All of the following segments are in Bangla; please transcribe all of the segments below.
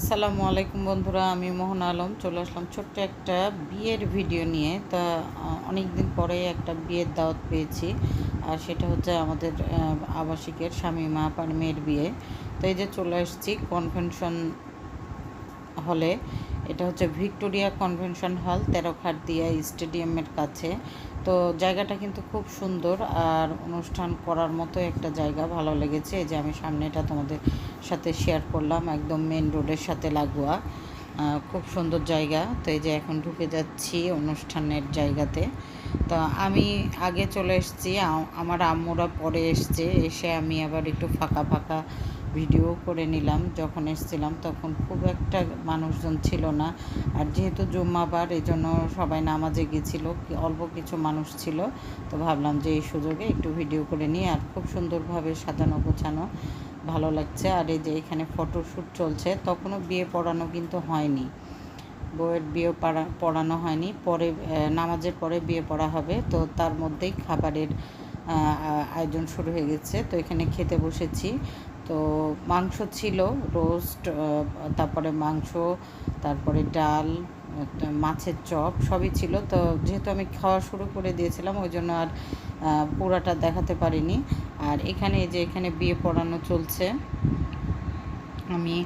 আসসালামু আলাইকুম বন্ধুরা, আমি মোহন আলম। চলে আসলাম ছোট্ট একটা বিয়ের ভিডিও নিয়ে। তা অনেক দিন পরে একটা বিয়ের দাওয়াত পেয়েছি। আর সেটা হচ্ছে আমাদের আবাসিকের স্বামী মা পার মেয়ের বিয়ে। তো এই যে চলে আসছি কনভেনশন হলে। এটা হচ্ছে ভিক্টোরিয়া কনভেনশন হল তেরোখাট দিয়া স্টেডিয়ামের কাছে। তো জায়গাটা কিন্তু খুব সুন্দর, আর অনুষ্ঠান করার মতো একটা জায়গা। ভালো লেগেছে যে আমি সামনেটা তোমাদের সাথে শেয়ার করলাম, একদম মেন রোডের সাথে লাগোয়া। খুব সুন্দর জায়গা। তো এই যে এখন ঢুকে যাচ্ছি অনুষ্ঠানের জায়গাতে। তো আমি আগে চলে এসেছি আমার আম্মুরা পরে এসছে, এসে আমি আবার একটু ফাঁকা ফাঁকা ভিডিও করে নিলাম, যখন এসেছিলাম তখন খুব একটা মানুষজন ছিল না। আর যেহেতু জুম্মাবার এই জন্য সবাই নামাজে গেছিল অল্প কিছু মানুষ ছিল। তো ভাবলাম যে এই সুযোগে একটু ভিডিও করে নিই, আর খুব সুন্দরভাবে সাজানো গোছানো ভালো লাগছে। আর এই যে এখানে ফটোশ্যুট চলছে, তখনও বিয়ে পড়ানো কিন্তু হয়নি। বউয়ের বিয়ে পড়া, পড়ানো হয়নি। পরে নামাজের পরে বিয়ে পড়া হবে। তো তার মধ্যেই খাবারের আয়োজন শুরু হয়ে গেছে। তো এখানে খেতে বসেছি। তো মাংস ছিল রোস্ট তারপরে মাংস, তারপরে ডাল মাছের চপ, সবই ছিল। তো যেহেতু আমি খাওয়া শুরু করে দিয়েছিলাম, ওই জন্য আর পুরাটা দেখাতে পারিনি। আর এখানে যে এখানে বিয়ে পড়ানো চলছে, আমি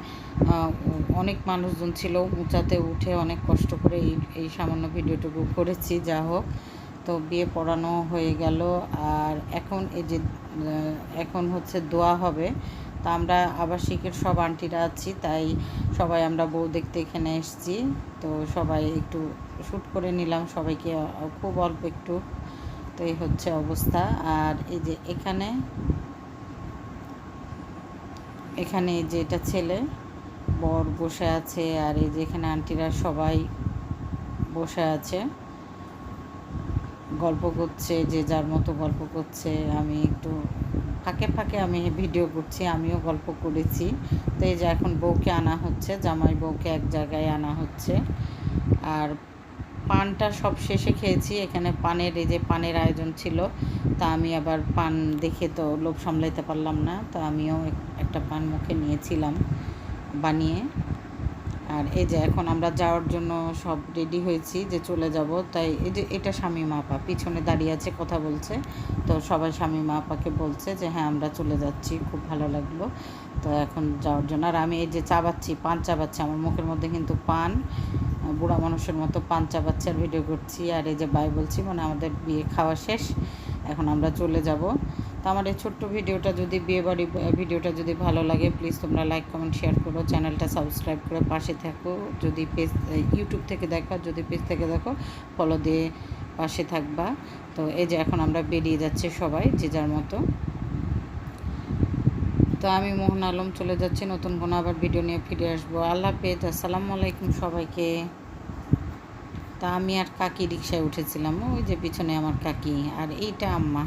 অনেক মানুষজন ছিল, উঁচাতে উঠে অনেক কষ্ট করে এই এই সামান্য ভিডিওটুকু করেছি, যা হোক। তো বিয়ে পড়ানো হয়ে গেল, আর এখন এই যে এখন হচ্ছে দোয়া হবে। তা আমরা আবাসিকের সব আন্টিরা আছি, তাই সবাই আমরা বউ দেখতে এখানে এসেছি। তো সবাই একটু শ্যুট করে নিলাম, সবাইকে খুব অল্প একটু। তো এই হচ্ছে অবস্থা। আর এই যে এখানে এখানে যে এটা ছেলে, বর বসে আছে, আর এই যে এখানে আন্টিরা সবাই বসে আছে। গল্প করছে, যে যার মতো গল্প করছে, আমি একটু ফাঁকে ফাঁকে আমি ভিডিও করছি, আমিও গল্প করেছি। তো এই যে এখন বউকে আনা হচ্ছে, জামাই বউকে এক জায়গায় আনা হচ্ছে। আর পানটা সব শেষে খেয়েছি, এখানে পানের, এই যে পানের আয়োজন ছিল, তা আমি আবার পান দেখে তো লোভ সামলাইতে পারলাম না, তো আমিও একটা পান মুখে নিয়েছিলাম বানিয়ে। আর এই যে এখন আমরা যাওয়ার জন্য সব রেডি হয়েছি যে চলে যাব। তাই এই যে এটা স্বামী মাপা পিছনে দাঁড়িয়ে আছে, কথা বলছে। তো সবাই স্বামী মাপাকে বলছে যে হ্যাঁ আমরা চলে যাচ্ছি, খুব ভালো লাগল। তো এখন যাওয়ার জন্য। আর আমি এই যে চাবাচ্ছি, পান চাবাচ্ছি, আমার মুখের মধ্যে কিন্তু পান, বুড়া মানুষের মতো পান চাবাচ্ছি আর ভিডিও করছি। আর এই যে বাই বলছি মানে আমাদের বিয়ে খাওয়া শেষ, এখন আমরা চলে যাব। তো আমার এই ছোট্ট ভিডিওটা যদি বিয়েবাড়ি ভিডিওটা যদি ভালো লাগে প্লিজ তোমরা লাইক কমেন্ট শেয়ার করো। চ্যানেলটা সাবস্ক্রাইব করে পাশে থাকো। যদি পেজ ইউটিউব থেকে দেখো, যদি পেজ থেকে দেখো ফলো দিয়ে পাশে থাকবা। তো এই যে এখন আমরা বেরিয়ে যাচ্ছি সবাই, যে যার মতো। তো আমি মোহন আলম চলে যাচ্ছি, নতুন কোনো আবার ভিডিও নিয়ে ফিরে আসব। আল্লাহ হাফেজ, আসসালামু আলাইকুম সবাইকে। তা আমি আর কাকি রিক্সায় উঠেছিলাম, ওই যে পিছনে আমার কাকি আর এইটা আম্মা।